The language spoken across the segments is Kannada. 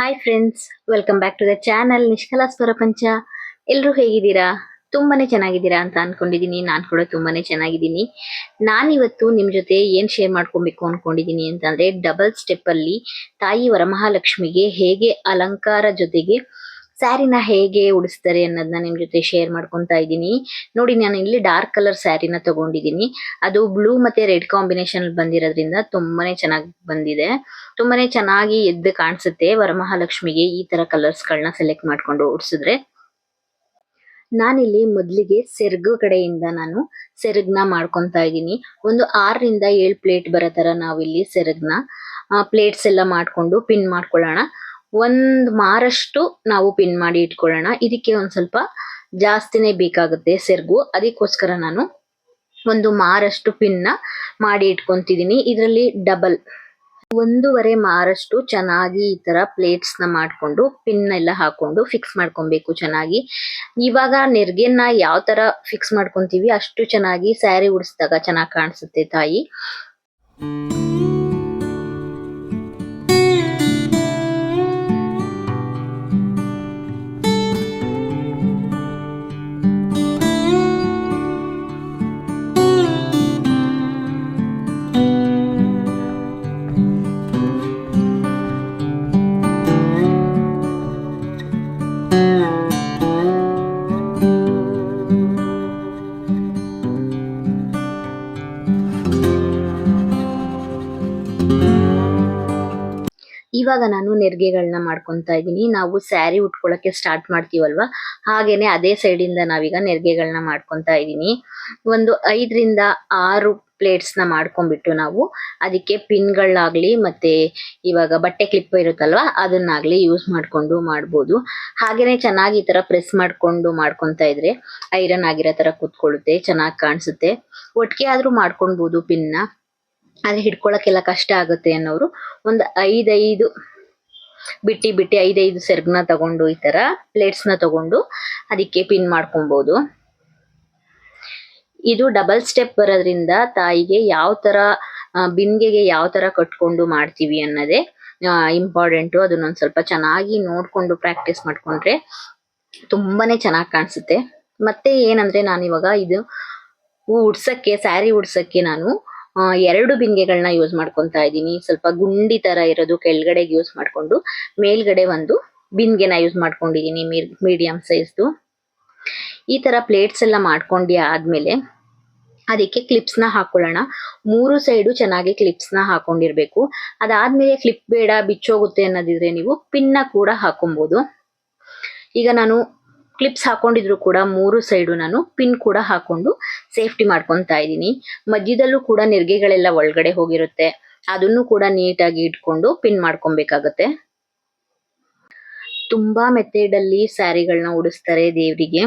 Hi friends welcome back to the channel Nishkala ಸ್ವರಪಂಚ ಎಲ್ಲರೂ ಹೇಗಿದ್ದೀರಾ? ತುಂಬಾನೇ ಚೆನ್ನಾಗಿದ್ದೀರಾ ಅಂತ ಅನ್ಕೊಂಡಿದ್ದೀನಿ. ನಾನು ಕೂಡ ತುಂಬಾನೇ ಚೆನ್ನಾಗಿದ್ದೀನಿ. ನಾನಿವತ್ತು ನಿಮ್ಮ ಜೊತೆ ಏನು ಶೇರ್ ಮಾಡ್ಕೊಬೇಕು ಅಂದ್ಕೊಂಡಿದ್ದೀನಿ ಅಂತಂದ್ರೆ ಡಬಲ್ ಸ್ಟೆಪ್ ಅಲ್ಲಿ ತಾಯಿ ವರಮಹಾಲಕ್ಷ್ಮಿಗೆ ಹೇಗೆ ಅಲಂಕಾರ ಜೊತೆಗೆ ಸ್ಯಾರಿನ ಹೇಗೆ ಉಡಿಸ್ತಾರೆ ಅನ್ನೋದನ್ನ ನಿಮ್ ಜೊತೆ ಶೇರ್ ಮಾಡ್ಕೊತಾ ಇದ್ದೀನಿ. ನೋಡಿ, ನಾನು ಇಲ್ಲಿ ಡಾರ್ಕ್ ಕಲರ್ ಸ್ಯಾರಿನ ತಗೊಂಡಿದ್ದೀನಿ. ಅದು ಬ್ಲೂ ಮತ್ತೆ ರೆಡ್ ಕಾಂಬಿನೇಷನ್ ಬಂದಿರೋದ್ರಿಂದ ತುಂಬಾನೇ ಚೆನ್ನಾಗಿ ಬಂದಿದೆ. ತುಂಬಾನೇ ಚೆನ್ನಾಗಿ ಎದ್ದು ಕಾಣಿಸುತ್ತೆ. ವರಮಹಾಲಕ್ಷ್ಮಿಗೆ ಈ ತರ ಕಲರ್ಸ್ ಗಳನ್ನ ಸೆಲೆಕ್ಟ್ ಮಾಡ್ಕೊಂಡು ಉಡ್ಸಿದ್ರೆ. ನಾನಿಲ್ಲಿ ಮೊದಲಿಗೆ ಸೆರಗು ಕಡೆಯಿಂದ ನಾನು ಸೆರಗ್ನ ಮಾಡ್ಕೊತಾ ಇದ್ದೀನಿ. ಒಂದು ಆರರಿಂದ ಏಳು ಪ್ಲೇಟ್ ಬರೋ ತರ ನಾವಿಲ್ಲಿ ಸೆರಗ್ನ ಪ್ಲೇಟ್ಸ್ ಎಲ್ಲ ಮಾಡ್ಕೊಂಡು ಪಿನ್ ಮಾಡ್ಕೊಳ್ಳೋಣ. ಒಂದ್ ಮಾರಷ್ಟು ನಾವು ಪಿನ್ ಮಾಡಿ ಇಟ್ಕೊಳ್ಳೋಣ. ಇದಕ್ಕೆ ಒಂದ್ ಸ್ವಲ್ಪ ಜಾಸ್ತಿನೇ ಬೇಕಾಗುತ್ತೆ ಸೆರ್ಗು. ಅದಕ್ಕೋಸ್ಕರ ನಾನು ಒಂದು ಮಾರಷ್ಟು ಪಿನ್ನ ಮಾಡಿ ಇಟ್ಕೊಂತಿದೀನಿ. ಇದರಲ್ಲಿ ಡಬಲ್ ಒಂದೂವರೆ ಮಾರಷ್ಟು ಚೆನ್ನಾಗಿ ಈ ತರ ಪ್ಲೇಟ್ಸ್ನ ಮಾಡ್ಕೊಂಡು ಪಿನ್ ಎಲ್ಲ ಹಾಕೊಂಡು ಫಿಕ್ಸ್ ಮಾಡ್ಕೊಬೇಕು ಚೆನ್ನಾಗಿ. ಇವಾಗ ನೆರ್ಗೆನ ಯಾವ ತರ ಫಿಕ್ಸ್ ಮಾಡ್ಕೊಂತೀವಿ ಅಷ್ಟು ಚೆನ್ನಾಗಿ ಸ್ಯಾರಿ ಉಡಿಸಿದಾಗ ಚೆನ್ನಾಗಿ ಕಾಣಿಸುತ್ತೆ ತಾಯಿ. ಇವಾಗ ನಾನು ನೆರಿಗೆಗಳನ್ನ ಮಾಡ್ಕೊಂತಾ ಇದ್ದೀನಿ. ನಾವು ಸ್ಯಾರಿ ಉಟ್ಕೊಳ್ಳೋಕೆ ಸ್ಟಾರ್ಟ್ ಮಾಡ್ತೀವಲ್ವಾ? ಹಾಗೇನೆ ಅದೇ ಸೈಡ್ ಇಂದ ನಾವೀಗ ನೆರಿಗೆಗಳನ್ನ ಮಾಡ್ಕೊಂತಾ ಇದ್ದೀನಿ. ಒಂದು ಐದರಿಂದ ಆರು ಪ್ಲೇಟ್ಸ್ನ ಮಾಡ್ಕೊಂಡ್ಬಿಟ್ಟು ನಾವು ಅದಕ್ಕೆ ಪಿನ್ ಗಳಾಗ್ಲಿ ಮತ್ತೆ ಇವಾಗ ಬಟ್ಟೆ ಕ್ಲಿಪ್ ಇರುತ್ತಲ್ವಾ, ಅದನ್ನಾಗ್ಲಿ ಯೂಸ್ ಮಾಡ್ಕೊಂಡು ಮಾಡ್ಬೋದು. ಹಾಗೇನೆ ಚೆನ್ನಾಗಿ ಈ ತರ ಪ್ರೆಸ್ ಮಾಡ್ಕೊಂಡು ಮಾಡ್ಕೊತಾ ಇದ್ರೆ ಐರನ್ ಆಗಿರೋ ತರ ಕೂತ್ಕೊಳ್ಳುತ್ತೆ, ಚೆನ್ನಾಗಿ ಕಾಣಿಸುತ್ತೆ. ಒಟ್ಟಿಗೆ ಆದ್ರೂ ಮಾಡ್ಕೊಳ್ಬಹುದು ಪಿನ್ ಆದ್ರೆ ಹಿಡ್ಕೊಳಕ್ಕೆಲ್ಲ ಕಷ್ಟ ಆಗುತ್ತೆ ಅನ್ನೋರು ಒಂದು ಐದೈದು ಬಿಟ್ಟಿ ಬಿಟ್ಟಿ ಐದೈದು ಸೆರ್ಗ್ನ ತಗೊಂಡು ಈ ತರ ಪ್ಲೇಟ್ಸ್ನ ತಗೊಂಡು ಅದಕ್ಕೆ ಪಿನ್ ಮಾಡ್ಕೊಬೋದು. ಇದು ಡಬಲ್ ಸ್ಟೆಪ್ ಬರೋದ್ರಿಂದ ತಾಯಿಗೆ ಯಾವ ತರ ಬಿಂದಿಗೆಗೆ ಯಾವ ತರ ಕಟ್ಕೊಂಡು ಮಾಡ್ತೀವಿ ಅನ್ನೋದೇ ಇಂಪಾರ್ಟೆಂಟ್ ಅದನ್ನೊಂದು ಸ್ವಲ್ಪ ಚೆನ್ನಾಗಿ ನೋಡ್ಕೊಂಡು ಪ್ರಾಕ್ಟೀಸ್ ಮಾಡ್ಕೊಂಡ್ರೆ ತುಂಬಾನೇ ಚೆನ್ನಾಗಿ ಕಾಣಿಸುತ್ತೆ. ಮತ್ತೆ ಏನಂದ್ರೆ ನಾನು ಇವಾಗ ಇದು ಉಡ್ಸಕ್ಕೆ ಸ್ಯಾರಿ ಉಡ್ಸಕ್ಕೆ ನಾನು ಎರಡು ಬಿಂದಿಗೆಗಳನ್ನ ಯೂಸ್ ಮಾಡ್ಕೊತಾ ಇದ್ದೀನಿ. ಸ್ವಲ್ಪ ಗುಂಡಿ ತರ ಇರೋದು ಕೆಳಗಡೆಗೆ ಯೂಸ್ ಮಾಡ್ಕೊಂಡು, ಮೇಲ್ಗಡೆ ಒಂದು ಬಿಂದಿಗೆನ ಯೂಸ್ ಮಾಡ್ಕೊಂಡಿದೀನಿ ಮೀಡಿಯಂ ಸೈಜ್ದು ಈ ತರ ಪ್ಲೇಟ್ಸ್ ಎಲ್ಲ ಮಾಡ್ಕೊಂಡಿ ಆದ್ಮೇಲೆ, ಅದಕ್ಕೆ ಕ್ಲಿಪ್ಸ್ನ ಹಾಕೊಳ್ಳೋಣ. ಮೂರು ಸೈಡು ಚೆನ್ನಾಗಿ ಕ್ಲಿಪ್ಸ್ನ ಹಾಕೊಂಡಿರ್ಬೇಕು. ಅದಾದ್ಮೇಲೆ ಕ್ಲಿಪ್ ಬೇಡ, ಬಿಚ್ಚೋಗುತ್ತೆ ಅನ್ನೋದಿದ್ರೆ ನೀವು ಪಿನ್ನ ಕೂಡ ಹಾಕೊಬೋದು. ಈಗ ನಾನು ಕ್ಲಿಪ್ಸ್ ಹಾಕೊಂಡಿದ್ರು ಕೂಡ ಮೂರು ಸೈಡು ನಾನು ಪಿನ್ ಕೂಡ ಹಾಕೊಂಡು ಸೇಫ್ಟಿ ಮಾಡ್ಕೊತಾ ಇದ್ದೀನಿ. ಮಧ್ಯದಲ್ಲೂ ಕೂಡ ನೆರಿಗೆಗಳೆಲ್ಲ ಒಳಗಡೆ ಹೋಗಿರುತ್ತೆ. ಅದನ್ನು ಕೂಡ ನೀಟಾಗಿ ಇಟ್ಕೊಂಡು ಪಿನ್ ಮಾಡ್ಕೊಬೇಕಾಗತ್ತೆ. ತುಂಬಾ ಮೆಥಡ್ ಅಲ್ಲಿ ಸ್ಯಾರಿಗಳನ್ನ ಉಡಿಸ್ತಾರೆ ದೇವರಿಗೆ.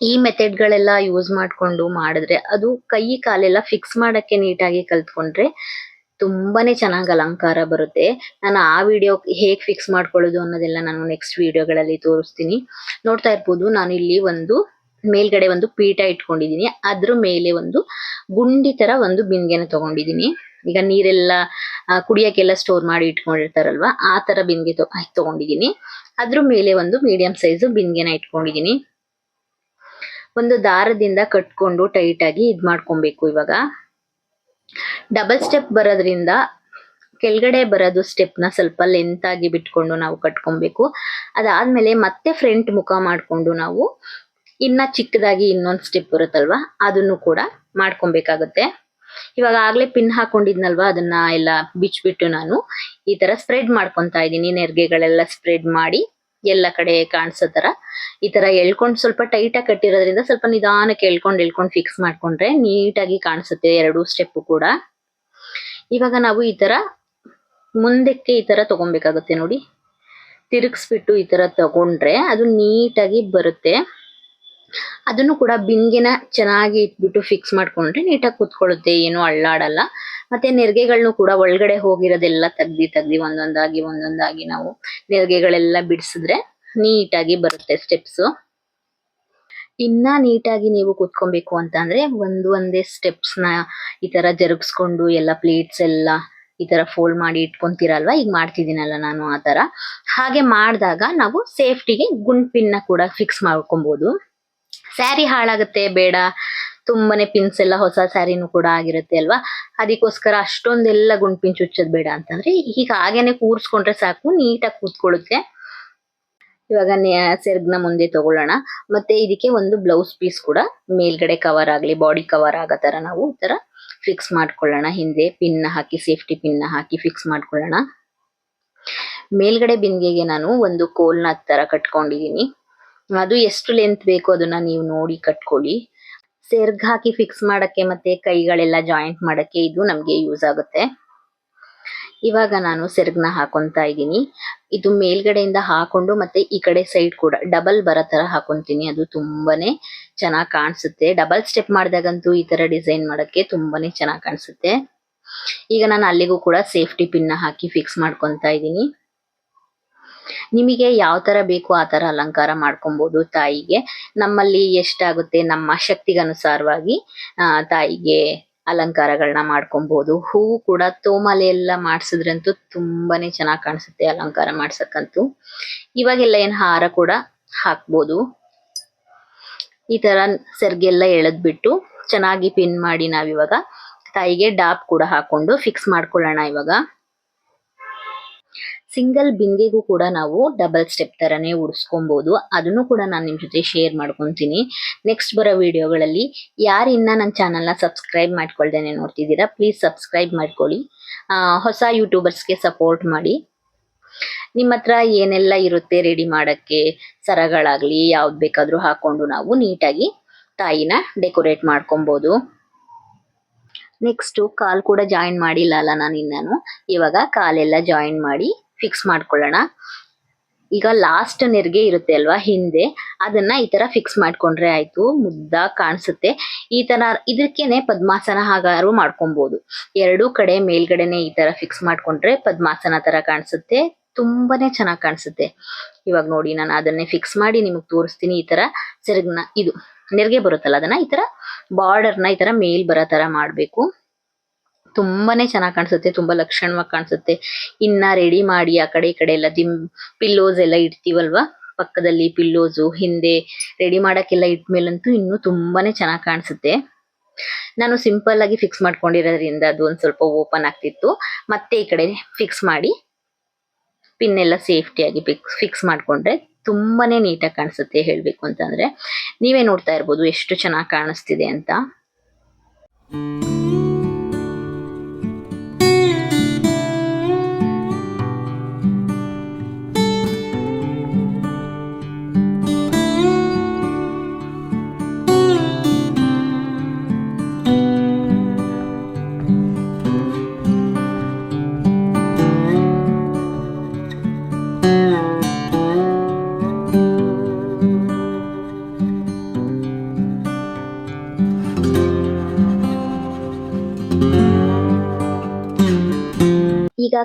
ಈ ಮೆಥಡ್ ಗಳೆಲ್ಲ ಯೂಸ್ ಮಾಡ್ಕೊಂಡು ಮಾಡಿದ್ರೆ ಅದು ಕೈ ಕಾಲೆಲ್ಲ ಫಿಕ್ಸ್ ಮಾಡಕ್ಕೆ ನೀಟಾಗಿ ಕಲ್ತ್ಕೊಂಡ್ರೆ ತುಂಬಾನೇ ಚೆನ್ನಾಗಿ ಅಲಂಕಾರ ಬರುತ್ತೆ. ನಾನು ಆ ವಿಡಿಯೋ ಹೇಗ್ ಫಿಕ್ಸ್ ಮಾಡ್ಕೊಳ್ಳೋದು ಅನ್ನೋದೆಲ್ಲ ನಾನು ನೆಕ್ಸ್ಟ್ ವಿಡಿಯೋಗಳಲ್ಲಿ ತೋರಿಸ್ತೀನಿ. ನೋಡ್ತಾ ಇರ್ಬೋದು, ನಾನು ಇಲ್ಲಿ ಒಂದು ಮೇಲ್ಗಡೆ ಒಂದು ಪೀಠ ಇಟ್ಕೊಂಡಿದೀನಿ. ಅದ್ರ ಮೇಲೆ ಒಂದು ಗುಂಡಿ ತರ ಒಂದು ಬಿಂದಿಗೆನ ತಗೊಂಡಿದೀನಿ. ಈಗ ನೀರೆಲ್ಲ ಕುಡಿಯಕ್ಕೆಲ್ಲ ಸ್ಟೋರ್ ಮಾಡಿ ಇಟ್ಕೊಂಡಿರ್ತಾರಲ್ವಾ, ಆ ತರ ಬಿಂದಿಗೆ ತಗೊಂಡಿದೀನಿ. ಅದ್ರ ಮೇಲೆ ಒಂದು ಮೀಡಿಯಂ ಸೈಜ್ ಬಿಂದಿಗೆನ ಇಟ್ಕೊಂಡಿದೀನಿ. ಒಂದು ದಾರದಿಂದ ಕಟ್ಕೊಂಡು ಟೈಟ್ ಆಗಿ ಇದ್ ಮಾಡ್ಕೊಬೇಕು ಇವಾಗ. ಡಬಲ್ ಸ್ಟೆಪ್ ಬರೋದ್ರಿಂದ ಕೆಳಗಡೆ ಬರೋದು ಸ್ಟೆಪ್ನ ಸ್ವಲ್ಪ ಲೆಂತ್ ಆಗಿ ಬಿಟ್ಕೊಂಡು ನಾವು ಕಟ್ಕೊಬೇಕು. ಅದಾದ್ಮೇಲೆ ಮತ್ತೆ ಫ್ರಂಟ್ ಮುಖ ಮಾಡ್ಕೊಂಡು ನಾವು ಇನ್ನ ಚಿಕ್ಕದಾಗಿ ಇನ್ನೊಂದು ಸ್ಟೆಪ್ ಬರುತ್ತಲ್ವ, ಅದನ್ನು ಕೂಡ ಮಾಡ್ಕೊಬೇಕಾಗುತ್ತೆ. ಇವಾಗ ಆಗ್ಲೇ ಪಿನ್ ಹಾಕೊಂಡಿದ್ನಲ್ವಾ, ಅದನ್ನ ಎಲ್ಲ ಬಿಚ್ಬಿಟ್ಟು ನಾನು ಈ ತರ ಸ್ಪ್ರೆಡ್ ಮಾಡ್ಕೊತಾ ಇದ್ದೀನಿ. ನೆರ್ಗೆಗಳೆಲ್ಲ ಸ್ಪ್ರೆಡ್ ಮಾಡಿ ಎಲ್ಲ ಕಡೆ ಕಾಣಿಸೋ ಈ ತರ ಎಳ್ಕೊಂಡು ಸ್ವಲ್ಪ ಟೈಟ್ ಆಗಿ ಕಟ್ಟಿರೋದ್ರಿಂದ ಸ್ವಲ್ಪ ನಿಧಾನಕ್ಕೆ ಎಳ್ಕೊಂಡು ಎಳ್ಕೊಂಡು ಫಿಕ್ಸ್ ಮಾಡ್ಕೊಂಡ್ರೆ ನೀಟಾಗಿ ಕಾಣಿಸುತ್ತೆ ಎರಡು ಸ್ಟೆಪ್ ಕೂಡ. ಇವಾಗ ನಾವು ಈ ತರ ಮುಂದಕ್ಕೆ ಈ ತರ ತಗೊಬೇಕಾಗುತ್ತೆ ನೋಡಿ. ತಿರುಗಿಸ್ಬಿಟ್ಟು ಈ ತರ ತಗೊಂಡ್ರೆ ಅದು ನೀಟಾಗಿ ಬರುತ್ತೆ. ಅದನ್ನು ಕೂಡ ಬಿಂಗಿನ ಚೆನ್ನಾಗಿ ಇಟ್ಬಿಟ್ಟು ಫಿಕ್ಸ್ ಮಾಡ್ಕೊಂಡ್ರೆ ನೀಟಾಗಿ ಕೂತ್ಕೊಳ್ಳುತ್ತೆ, ಏನು ಅಳ್ಳಾಡಲ್ಲ ಮತ್ತೆ ನೆರಿಗೆಗಳನ್ನು ಕೂಡ ಒಳಗಡೆ ಹೋಗಿರೋದೆಲ್ಲ ತೆಗ್ದಿ ತೆಗ್ದಿ ಒಂದೊಂದಾಗಿ ಒಂದೊಂದಾಗಿ ನಾವು ನೆರಿಗೆಗಳೆಲ್ಲ ಬಿಡಿಸಿದ್ರೆ ನೀಟಾಗಿ ಬರುತ್ತೆ ಸ್ಟೆಪ್ಸ್ ಇನ್ನ ನೀಟಾಗಿ ನೀವು ಕೂತ್ಕೊಬೇಕು ಅಂತ ಅಂದ್ರೆ ಒಂದು ಒಂದೇ ಸ್ಟೆಪ್ಸ್ನ ಈ ತರ ಜರುಗಿಸ್ಕೊಂಡು ಎಲ್ಲ ಪ್ಲೇಟ್ಸ್ ಎಲ್ಲ ಈ ತರ ಫೋಲ್ಡ್ ಮಾಡಿ ಇಟ್ಕೊಂತೀರಲ್ವಾ? ಈಗ ಮಾಡ್ತಿದ್ದೀನಲ್ಲ ನಾನು ಆ ತರ. ಹಾಗೆ ಮಾಡಿದಾಗ ನಾವು ಸೇಫ್ಟಿಗೆ ಗುಂಡ್ಪಿನ್ನ ಕೂಡ ಫಿಕ್ಸ್ ಮಾಡ್ಕೊಬಹುದು ಸ್ಯಾರಿ ಹಾಳಾಗುತ್ತೆ, ಬೇಡ. ತುಂಬಾನೇ ಪಿನ್ಸ್ ಎಲ್ಲ ಹೊಸ ಸ್ಯಾರಿನೂ ಕೂಡ ಆಗಿರುತ್ತೆ ಅಲ್ವಾ? ಅದಕ್ಕೋಸ್ಕರ ಅಷ್ಟೊಂದೆಲ್ಲ ಗುಂಡ್ಪಿನ್ ಚುಚ್ಚದ್ ಬೇಡ ಅಂತಂದ್ರೆ ಈಗ ಹಾಗೇನೆ ಕೂರ್ಸ್ಕೊಂಡ್ರೆ ಸಾಕು, ನೀಟಾಗಿ ಕೂತ್ಕೊಳ್ಳುತ್ತೆ. ಇವಾಗ ಸೆರ್ಗ್ನ ಮುಂದೆ ತಗೊಳ್ಳೋಣ. ಮತ್ತೆ ಇದಕ್ಕೆ ಒಂದು ಬ್ಲೌಸ್ ಪೀಸ್ ಕೂಡ ಮೇಲ್ಗಡೆ ಕವರ್ ಆಗಲಿ ಬಾಡಿ ಕವರ್ ಆಗೋ ತರ ನಾವು ಈ ತರ ಫಿಕ್ಸ್ ಮಾಡ್ಕೊಳ್ಳೋಣ. ಹಿಂದೆ ಪಿನ್ ಹಾಕಿ ಸೇಫ್ಟಿ ಪಿನ್ ಹಾಕಿ ಫಿಕ್ಸ್ ಮಾಡ್ಕೊಳ್ಳೋಣ. ಮೇಲ್ಗಡೆ ಬಿಂದಿಗೆಗೆ ನಾನು ಒಂದು ಕೋಲ್ನ ತರ ಕಟ್ಕೊಂಡಿದ್ದೀನಿ. ಅದು ಎಷ್ಟು ಲೆಂತ್ ಬೇಕು ಅದನ್ನ ನೀವು ನೋಡಿ ಕಟ್ಕೊಳ್ಳಿ. ಸೆರ್ಗ್ ಹಾಕಿ ಫಿಕ್ಸ್ ಮಾಡಕ್ಕೆ ಮತ್ತೆ ಕೈಗಳೆಲ್ಲ ಜಾಯಿಂಟ್ ಮಾಡಕ್ಕೆ ಇದು ನಮ್ಗೆ ಯೂಸ್ ಆಗುತ್ತೆ. ಇವಾಗ ನಾನು ಸೆರ್ಗ್ನ ಹಾಕೊಂತ ಇದ್ದೀನಿ. ಇದು ಮೇಲ್ಗಡೆಯಿಂದ ಹಾಕೊಂಡು ಮತ್ತೆ ಈ ಕಡೆ ಸೈಡ್ ಕೂಡ ಡಬಲ್ ಬರೋ ತರ ಹಾಕೊಂತೀನಿ. ಅದು ತುಂಬಾನೇ ಚೆನ್ನಾಗಿ ಕಾಣಿಸುತ್ತೆ. ಡಬಲ್ ಸ್ಟೆಪ್ ಮಾಡಿದಾಗಂತೂ ಈ ತರ ಡಿಸೈನ್ ಮಾಡಕ್ಕೆ ತುಂಬಾನೇ ಚೆನ್ನಾಗಿ ಕಾಣಿಸುತ್ತೆ. ಈಗ ನಾನು ಅಲ್ಲಿಗೂ ಕೂಡ ಸೇಫ್ಟಿ ಪಿನ್ ಹಾಕಿ ಫಿಕ್ಸ್ ಮಾಡ್ಕೊತಾ ಇದ್ದೀನಿ. ನಿಮಗೆ ಯಾವ ತರ ಬೇಕು ಆ ತರ ಅಲಂಕಾರ ಮಾಡ್ಕೊಬಹುದು ತಾಯಿಗೆ. ನಮ್ಮಲ್ಲಿ ಎಷ್ಟಾಗುತ್ತೆ? ನಮ್ಮ ಶಕ್ತಿಗನುಸಾರವಾಗಿ ತಾಯಿಗೆ ಅಲಂಕಾರಗಳನ್ನ ಮಾಡ್ಕೊಬಹುದು ಹೂವು ಕೂಡ ತೋಮಾಲೆ ಎಲ್ಲ ಮಾಡ್ಸಿದ್ರಂತೂ ತುಂಬಾನೇ ಚೆನ್ನಾಗಿ ಕಾಣಿಸುತ್ತೆ ಅಲಂಕಾರ ಮಾಡ್ಸಕ್ಕಂತೂ. ಇವಾಗೆಲ್ಲ ಏನ್ ಹಾರ ಕೂಡ ಹಾಕ್ಬೋದು. ಈ ತರ ಸೆರ್ಗೆಲ್ಲ ಎಳೆದ್ಬಿಟ್ಟು ಚೆನ್ನಾಗಿ ಪಿನ್ ಮಾಡಿ ನಾವಿವಾಗ ತಾಯಿಗೆ ಡಾಪ್ ಕೂಡ ಹಾಕೊಂಡು ಫಿಕ್ಸ್ ಮಾಡ್ಕೊಳ್ಳೋಣ ಇವಾಗ. ಸಿಂಗಲ್ ಬಿಂದಿಗೆಗೂ ಕೂಡ ನಾವು ಡಬಲ್ ಸ್ಟೆಪ್ ತರನೇ ಉಡ್ಸ್ಕೊಬಹುದು ಅದನ್ನು ಕೂಡ ನಾನು ನಿಮ್ ಜೊತೆ ಶೇರ್ ಮಾಡ್ಕೊತೀನಿ. ನೆಕ್ಸ್ಟ್ ಬರೋ ವಿಡಿಯೋಗಳಲ್ಲಿ ಯಾರಿನ್ನ ನನ್ನ ಚಾನಲ್ನ ಸಬ್ಸ್ಕ್ರೈಬ್ ಮಾಡ್ಕೊಳ್ದೇನೆ ನೋಡ್ತಿದ್ದೀರಾ ಪ್ಲೀಸ್ ಸಬ್ಸ್ಕ್ರೈಬ್ ಮಾಡ್ಕೊಳ್ಳಿ. ಹೊಸ ಯೂಟ್ಯೂಬರ್ಸ್ಗೆ ಸಪೋರ್ಟ್ ಮಾಡಿ. ನಿಮ್ಮ ಹತ್ರ ಏನೆಲ್ಲ ಇರುತ್ತೆ ರೆಡಿ ಮಾಡಕ್ಕೆ, ಸರಗಳಾಗ್ಲಿ, ಯಾವ್ದು ಬೇಕಾದರೂ ಹಾಕೊಂಡು ನಾವು ನೀಟಾಗಿ ತಾಯಿನ ಡೆಕೋರೇಟ್ ಮಾಡ್ಕೊಬಹುದು ನೆಕ್ಸ್ಟ್ ಕಾಲ್ ಕೂಡ ಜಾಯಿನ್ ಮಾಡಿಲ್ಲ ಅಲ್ಲ ನಾನು ಇನ್ನೂ ಇವಾಗ ಕಾಲೆಲ್ಲ ಜಾಯಿನ್ ಮಾಡಿ ಫಿಕ್ಸ್ ಮಾಡ್ಕೊಳ್ಳೋಣ. ಈಗ ಲಾಸ್ಟ್ ನೆರಿಗೆ ಇರುತ್ತೆ ಅಲ್ವಾ, ಹಿಂದೆ. ಅದನ್ನ ಈ ತರ ಫಿಕ್ಸ್ ಮಾಡ್ಕೊಂಡ್ರೆ ಆಯ್ತು, ಮುದ್ದ ಕಾಣಿಸುತ್ತೆ. ಈ ತರ ಇದಕ್ಕೇನೆ ಪದ್ಮಾಸನ ಹಾಗಾರು ಮಾಡ್ಕೊಬಹುದು ಎರಡೂ ಕಡೆ ಮೇಲ್ಗಡೆನೆ ಈ ತರ ಫಿಕ್ಸ್ ಮಾಡ್ಕೊಂಡ್ರೆ ಪದ್ಮಾಸನ ತರ ಕಾಣಿಸುತ್ತೆ, ತುಂಬಾನೇ ಚೆನ್ನಾಗಿ ಕಾಣಿಸುತ್ತೆ. ಇವಾಗ ನೋಡಿ, ನಾನು ಅದನ್ನೇ ಫಿಕ್ಸ್ ಮಾಡಿ ನಿಮಗ್ ತೋರಿಸ್ತೀನಿ ಈ ತರ ಸೆರಗ್ನ, ಇದು. ನೆರಿಗೆ ಬರುತ್ತಲ್ಲ, ಅದನ್ನ ಈ ತರ ಬಾರ್ಡರ್ನ ಈ ತರ ಮೇಲ್ ಬರೋ ತರ ಮಾಡ್ಬೇಕು. ತುಂಬಾನೇ ಚೆನ್ನಾಗಿ ಕಾಣಿಸುತ್ತೆ, ತುಂಬಾ ಲಕ್ಷಣವಾಗಿ ಕಾಣಿಸುತ್ತೆ. ಇನ್ನ ರೆಡಿ ಮಾಡಿ ಆ ಕಡೆ ಈ ಕಡೆ ಎಲ್ಲ ದಿಮ್ ಪಿಲ್ಲೋಸ್ ಎಲ್ಲ ಇಡ್ತೀವಲ್ವಾ? ಪಕ್ಕದಲ್ಲಿ ಪಿಲ್ಲೋಸು ಹಿಂದೆ ರೆಡಿ ಮಾಡಕ್ಕೆಲ್ಲ ಇಟ್ಮೇಲಂತೂ ಇನ್ನೂ ತುಂಬಾನೇ ಚೆನ್ನಾಗಿ ಕಾಣಿಸುತ್ತೆ. ನಾನು ಸಿಂಪಲ್ ಆಗಿ ಫಿಕ್ಸ್ ಮಾಡ್ಕೊಂಡಿರೋದ್ರಿಂದ ಅದು ಒಂದ್ ಸ್ವಲ್ಪ ಓಪನ್ ಆಗ್ತಿತ್ತು. ಮತ್ತೆ ಈ ಕಡೆ ಫಿಕ್ಸ್ ಮಾಡಿ ಪಿನ್ ಎಲ್ಲ ಸೇಫ್ಟಿಯಾಗಿ ಫಿಕ್ಸ್ ಫಿಕ್ಸ್ ಮಾಡ್ಕೊಂಡ್ರೆ ತುಂಬಾನೇ ನೀಟಾಗಿ ಕಾಣಿಸುತ್ತೆ ಹೇಳ್ಬೇಕು ಅಂತಂದ್ರೆ. ನೀವೇ ನೋಡ್ತಾ ಇರ್ಬೋದು ಎಷ್ಟು ಚೆನ್ನಾಗಿ ಕಾಣಿಸ್ತಿದೆ ಅಂತ.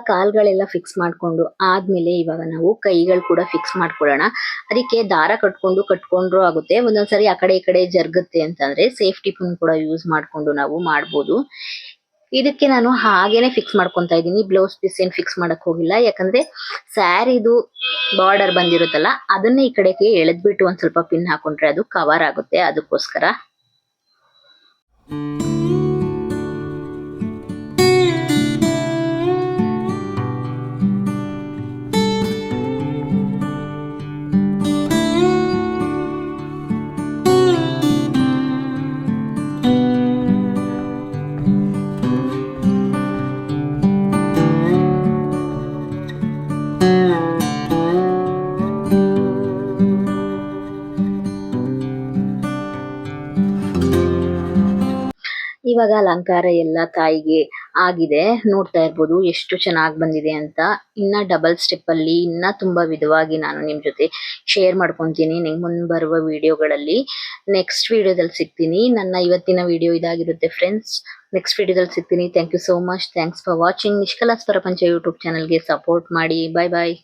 ಕಾಲ್ಗಳೆಲ್ಲ ಫಿಕ್ಸ್ ಮಾಡ್ಕೊಂಡು ಆದ್ಮೇಲೆ ಇವಾಗ ನಾವು ಕೈಗಳು ಕೂಡ ಫಿಕ್ಸ್ ಮಾಡ್ಕೊಳ್ಳೋಣ. ಅದಕ್ಕೆ ದಾರ ಕಟ್ಕೊಂಡು ಕಟ್ಕೊಂಡ್ರು ಆಗುತ್ತೆ. ಒಂದೊಂದ್ಸರಿ ಆ ಕಡೆ ಈ ಕಡೆ ಜರುಗುತ್ತೆ ಅಂತಂದ್ರೆ ಸೇಫ್ಟಿ ಪಿನ್ ಕೂಡ ಯೂಸ್ ಮಾಡ್ಕೊಂಡು ನಾವು ಮಾಡ್ಬೋದು. ಇದಕ್ಕೆ ನಾನು ಹಾಗೇನೆ ಫಿಕ್ಸ್ ಮಾಡ್ಕೊಂತ ಇದ್ದೀನಿ. ಬ್ಲೌಸ್ ಪೀಸ್ ಏನ್ ಫಿಕ್ಸ್ ಮಾಡಕ್ ಹೋಗಿಲ್ಲ. ಯಾಕಂದ್ರೆ ಸ್ಯಾರಿದು ಬಾರ್ಡರ್ ಬಂದಿರುತ್ತಲ್ಲ, ಅದನ್ನ ಈ ಕಡೆಗೆ ಎಳೆದ್ಬಿಟ್ಟು ಒಂದ್ ಸ್ವಲ್ಪ ಪಿನ್ ಹಾಕೊಂಡ್ರೆ ಅದು ಕವರ್ ಆಗುತ್ತೆ. ಅದಕ್ಕೋಸ್ಕರ. ಇವಾಗ ಅಲಂಕಾರ ಎಲ್ಲ ತಾಯಿಗೆ ಆಗಿದೆ. ನೋಡ್ತಾ ಇರ್ಬೋದು ಎಷ್ಟು ಚೆನ್ನಾಗಿ ಬಂದಿದೆ ಅಂತ. ಇನ್ನ ಡಬಲ್ ಸ್ಟೆಪ್ ಅಲ್ಲಿ ಇನ್ನ ತುಂಬಾ ವಿಧವಾಗಿ ನಾನು ನಿಮ್ ಜೊತೆ ಶೇರ್ ಮಾಡ್ಕೊಂತೀನಿ ನಿಮ್ ಮುಂದ್ ಬರುವ ವಿಡಿಯೋಗಳಲ್ಲಿ ನೆಕ್ಸ್ಟ್ ವಿಡಿಯೋದಲ್ಲಿ ಸಿಗ್ತೀನಿ. ನನ್ನ ಇವತ್ತಿನ ವಿಡಿಯೋ ಇದಾಗಿರುತ್ತೆ ಫ್ರೆಂಡ್ಸ್ ನೆಕ್ಸ್ಟ್ ವಿಡಿಯೋದಲ್ಲಿ ಸಿಗ್ತೀನಿ. Thank you so much thanks for watching Nishkala's Prapancha YouTube ಚಾನಲ್ಗೆ ಸಪೋರ್ಟ್ ಮಾಡಿ. ಬಾಯ್ ಬಾಯ್